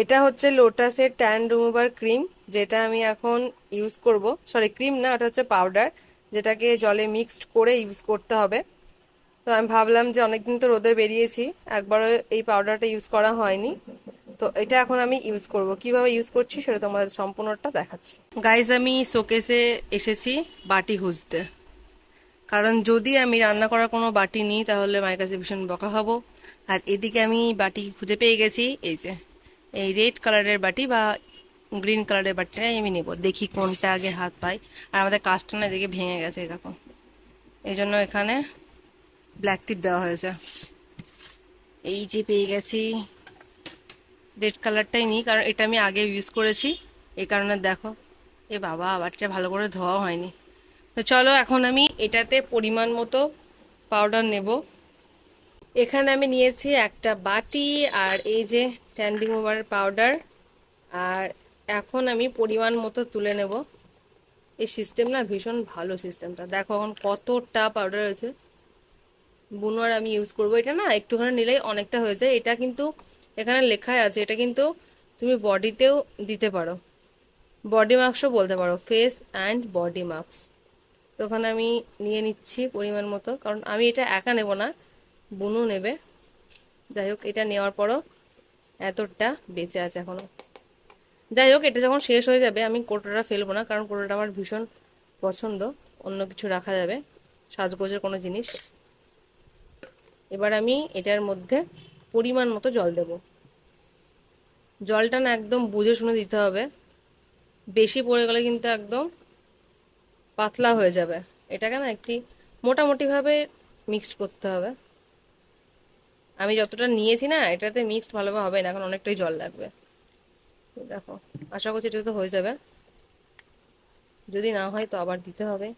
এটা হচ্ছে লোটাসের tan remover cream, যেটা আমি এখন ইউজ করব। সরি ক্রিম না, এটা হচ্ছে পাউডার, যেটাকে জলে মিক্সড করে ইউজ করতে হবে। তো আমি ভাবলাম যে অনেকদিন তো রোদে বেরিয়েছি, একবারও এই পাউডারটা ইউজ করা হয়নি। তো এটা এখন আমি ইউজ করব। কীভাবে ইউজ করছি সেটা তোমাদের সম্পূর্ণটা দেখাচ্ছি। গাইজ আমি শোকেসে এসেছি বাটি খুঁজতে। কারণ যদি আমি রান্না করার কোনো বাটি নিই, তাহলে মায়ের কাছে ভীষণ বকা খাব। আর এদিকে আমি বাটি খুঁজে পেয়ে গেছি, এই যে। এই রেড কালারের বাটি বা গ্রিন কালারের বাটিটাই আমি নেব। দেখি কোনটা আগে হাত পাই আর আমাদের কাজটা না এদিকে ভেঙে গেছে এরকম। এই জন্য এখানে ব্ল্যাক টিপ দেওয়া হয়েছে। এই যে পেয়ে গেছি। রেড কালারটাই নিই, কারণ এটা আমি আগে ইউজ করেছি। এই কারণে দেখো। এ বাবা, বাটিটা ভালো করে ধোয়া হয়নি। তো চলো এখন আমি এটাতে পরিমাণ মতো পাউডার নেব। এখানে আমি নিয়েছি একটা বাটি আর এই যে ট্যান্ডিং ওভার পাউডার। আর এখন আমি পরিমাণ মতো তুলে নেব। এই সিস্টেম না ভীষণ ভালো সিস্টেমটা। দেখো এখন কতটা পাউডার রয়েছে বুনোয়ার আমি ইউজ করব। এটা না একটুখানি নিলেই অনেকটা হয়ে যায়। এটা কিন্তু এখানে লেখাই আছে। এটা কিন্তু তুমি বডিতেও দিতে পারো। বডি মাস্কও বলতে পারো। ফেস অ্যান্ড বডি মাস্ক তো ওখানে আমি নিয়ে নিচ্ছি পরিমাণ মতো। কারণ আমি এটা একা নেব না। বুনু নেবে। যাই হোক এটা নেওয়ার পরও এতটা বেঁচে আছে এখনও। যাই হোক এটা যখন শেষ হয়ে যাবে, আমি কোটোটা ফেলব না, কারণ কোটোটা আমার ভীষণ পছন্দ। অন্য কিছু রাখা যাবে, সাজগোজের কোনো জিনিস। এবার আমি এটার মধ্যে পরিমাণ মতো জল দেব। জলটা না একদম বুঝে শুনে দিতে হবে। বেশি পড়ে গেলে কিন্তু একদম পাতলা হয়ে যাবে। এটাকে না একটি মোটামুটিভাবে মিক্সড করতে হবে। আমি যতটা নিয়েছি না, এটাতে মিক্সড ভালোভাবে হবে না এখন অনেকটাই জল লাগবে। দেখো, আশা করছি এটা তো হয়ে যাবে। যদি না হয় তো আবার দিতে হবে।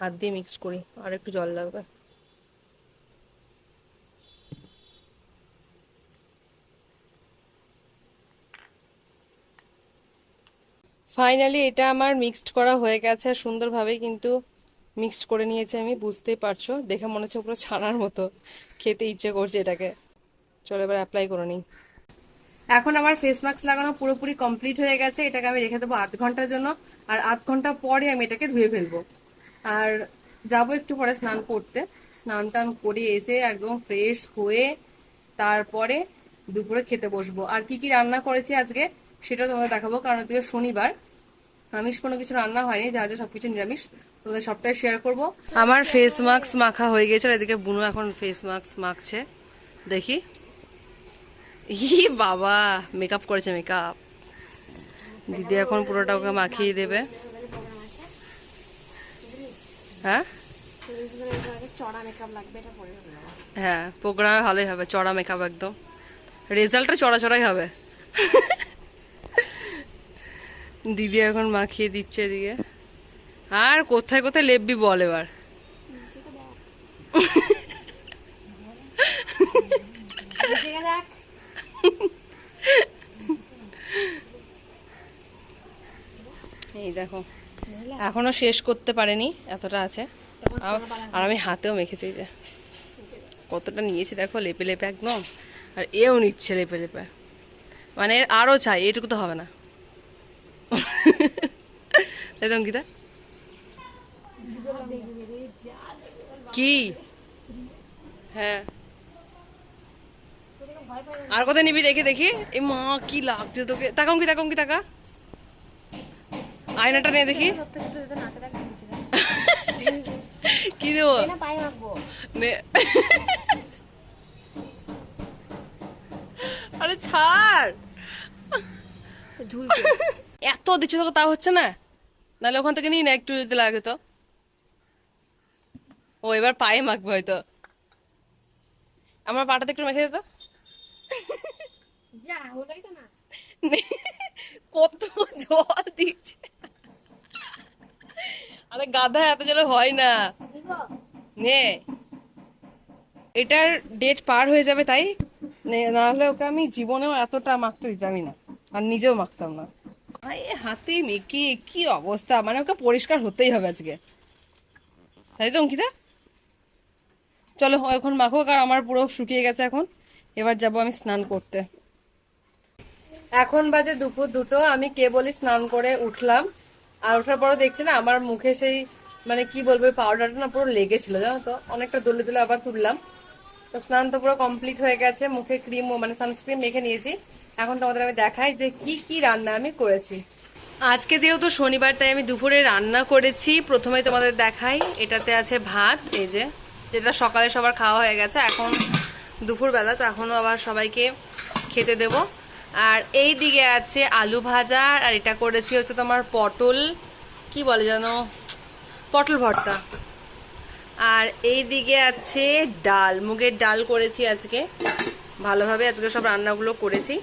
হাত দিয়ে মিক্সড করি, আর একটু জল লাগবে। ফাইনালি এটা আমার মিক্সড করা হয়ে গেছে সুন্দরভাবে, কিন্তু মিক্সড করে নিয়েছি আমি, বুঝতেই পারছ। দেখে মনে হচ্ছে পুরো ছানার মতো। খেতে ইচ্ছে করছে এটাকে। চলো এবার অ্যাপ্লাই করে নিই। এখন আমার ফেস মাস্ক লাগানো পুরোপুরি কমপ্লিট হয়ে গেছে। এটাকে আমি রেখে দেবো আধ ঘণ্টার জন্য। আর আধ ঘণ্টা পরে আমি এটাকে ধুয়ে ফেলব। আর যাব একটু পরে স্নান করতে। স্নান টান করে এসে একদম ফ্রেশ হয়ে তারপরে দুপুরে খেতে বসবো। আর কি কি রান্না করেছি আজকে সেটা তোমাদের দেখাবো। কারণ আজকে শনিবার। আমিষ কোনো কিছু রান্না হয়নি, যা যা সবকিছু নিরামিষ। তোমাদের সবটাই শেয়ার করব। আমার ফেস মাস্ক মাখা হয়ে গেছে এদিকে বুনু এখন ফেস মাস্ক মাখছে। দেখি। ই বাবা মেকআপ করেছে মেকআপ দিদি এখন পুরোটা ওকে মাখিয়ে দেবে। হ্যাঁ? হ্যাঁ প্রোগ্রামে ভালোই হবে, চড়া মেকআপ একদম। রেজাল্টটা চড়া চড়াই হবে। দিদি এখন মাখিয়ে দিচ্ছে এদিকে। আর কোথায় কোথায় লেপবি বল এবার? এই দেখো, এখনও শেষ করতে পারেনি, এতটা আছে। আর- আমি হাতেও মেখেছি যে। কতটা নিয়েছি দেখো, লেপে লেপে একদম। আর এও নিচ্ছে লেপে লেপে। মানে আরও চাই, এটুকু তো হবে না। তাই তো অঙ্কিতা কি হ্যাঁ আর কোথায় নিবি দেখি দেখি এ মা কি লাগছে তোকে তাকাম কি তাকাম কি তাকা আয়নাটা নিয়ে দেখি কি দেবো আরে ছাড় এত দিচ্ছে তোকে তা হচ্ছে না। নাহলে ওখান থেকে নিই না একটু যদি লাগে তো ও এবার পায়ে মাখবে হয়তো। আমার পাটাতে একটু মেখে দিত কত জল দিচ্ছে। আরে গাধা এত জলে হয় না। নে এটার ডেট পার হয়ে যাবে তাই? নে- হলে ওকে আমি জীবনেও এতটা মাখতে দিতামই না। আর নিজেও মাখতাম না। হাতে মেখে কি অবস্থা? মানে ওকে পরিষ্কার হতেই হবে আজকে। তাই তো, অঙ্কিতা? চলো এখন আর আমার পুরো শুকিয়ে গেছে এখন। এবার যাব আমি স্নান করতে। এখন বাজে দুপুর দুটো, আমি কেবলই স্নান করে উঠলাম। আর ওঠার পরও দেখছি না, আমার মুখে সেই মানে কি বলব পাউডারটা না পুরো লেগেছিল, জানো তো? অনেকটা দলে দলে আবার তুললাম। তো স্নান তো পুরো কমপ্লিট হয়ে গেছে, মুখে ক্রিম মানে সানস্ক্রিন মেখে নিয়েছি। এখন তোমাদের আমি দেখাই যে কি কি রান্না আমি করেছি। আজকে যেহেতু শনিবার, তাই আমি দুপুরে রান্না করেছি। প্রথমে তোমাদের দেখাই, এটাতে আছে ভাত, এই যে, যেটা সকালে সবার খাওয়া হয়ে গেছে। এখন দুপুরবেলা, তো এখনও আবার সবাইকে খেতে দেব। আর এই দিকে আছে আলু ভাজা, আর এটা করেছি হচ্ছে তোমার পটল, কি বলে যেন, পটল ভর্তা। আর এই দিকে আছে ডাল, মুগের ডাল করেছি আজকে। ভালোভাবে আজকে সব রান্নাগুলো করেছি।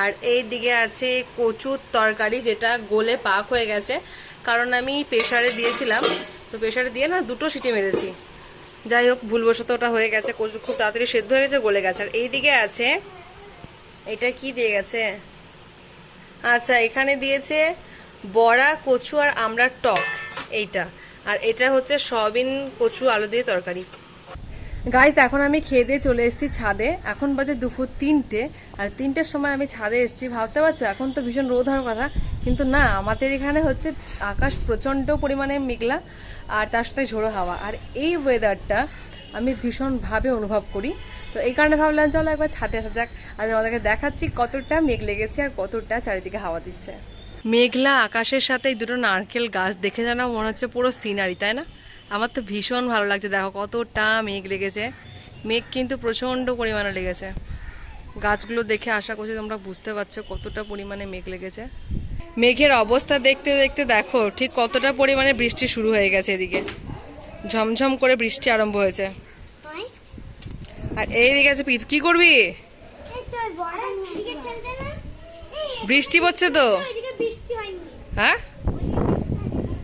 আর এই দিকে আছে কচুর তরকারি, যেটা গোলে পাক হয়ে গেছে। কারণ আমি প্রেশারে দিয়েছিলাম, তো প্রেশারে দিয়ে না দুটো সিটি মেরেছি। যাই হোক, ভুলবশত ওটা হয়ে গেছে, কচু খুব তাড়াতাড়ি সেদ্ধ হয়ে গেছে, গলে গেছে। আর এই দিকে আছে, এটা কি দিয়ে গেছে? আচ্ছা এখানে দিয়েছে বড়া, কচু আর আমড়ার টক, এইটা। আর এটা হচ্ছে সয়াবিন, কচু, আলু দিয়ে তরকারি। গাইস এখন আমি খেয়ে দিয়ে চলে এসেছি ছাদে। এখন বাজে দুপুর তিনটে, আর তিনটের সময় আমি ছাদে এসেছি, ভাবতে পারছ? এখন তো ভীষণ রোদ হওয়ার কথা। কিন্তু না, আমাদের এখানে হচ্ছে আকাশ প্রচণ্ড পরিমাণে মেঘলা, আর তার সাথে ঝোড়ো হাওয়া। আর এই ওয়েদারটা আমি ভীষণভাবে অনুভব করি। তো এই কারণে ভাবলাম, চলো একবার ছাদে আসা যাক। আজ আমাদেরকে দেখাচ্ছি কতটা মেঘ লেগেছে আর কতটা চারিদিকে হাওয়া দিচ্ছে। মেঘলা আকাশের সাথে এই দুটো নারকেল গাছ দেখে যেন মনে হচ্ছে পুরো সিনারি তাই না? আমার তো ভীষণ ভালো লাগছে। দেখো কতটা মেঘ লেগেছে। মেঘ কিন্তু প্রচণ্ড পরিমাণে লেগেছে। গাছগুলো দেখে আশা করছি তোমরা বুঝতে পারছ কতটা পরিমাণে মেঘ লেগেছে। মেঘের অবস্থা দেখতে দেখতে দেখো ঠিক কতটা পরিমাণে বৃষ্টি শুরু হয়ে গেছে এদিকে। ঝমঝম করে বৃষ্টি আরম্ভ হয়েছে। হয়? আর এইদিকে আছে পিচ কি করবি? এই? বৃষ্টি পড়ছে তো। হ্যাঁ?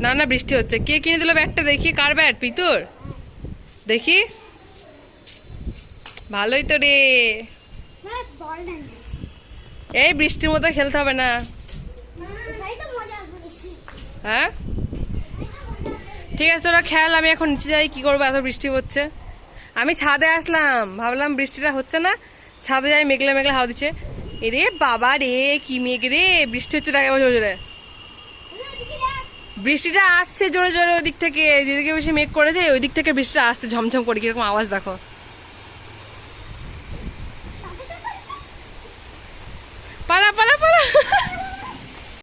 না না, বৃষ্টি হচ্ছে। কে কিনে দিল ব্যাটটা? দেখি, কার ব্যাট? পিতুর? দেখি। ভালোই তো রে। এই বৃষ্টির মতো খেলতে হবে না। হ্যাঁ? ঠিক আছে, তোরা খেয়াল আমি এখন নিচে যাই, কি করব, এত বৃষ্টি হচ্ছে আমি ছাদে আসলাম, ভাবলাম বৃষ্টিটা হচ্ছে না। ছাদে যাই, মেঘলা মেঘলা হাওয়া দিচ্ছে। এরে বাবা রে, কি মেঘ রে, বৃষ্টি হচ্ছে জোরে জোরে। বৃষ্টিটা আসছে জোরে জোরে ওই দিক থেকে, যেদিকে বেশি মেঘ করেছে ওই দিক থেকে বৃষ্টিটা আসছে ঝমঝম করে, কীরকম আওয়াজ দেখো। পালা পালা পালা।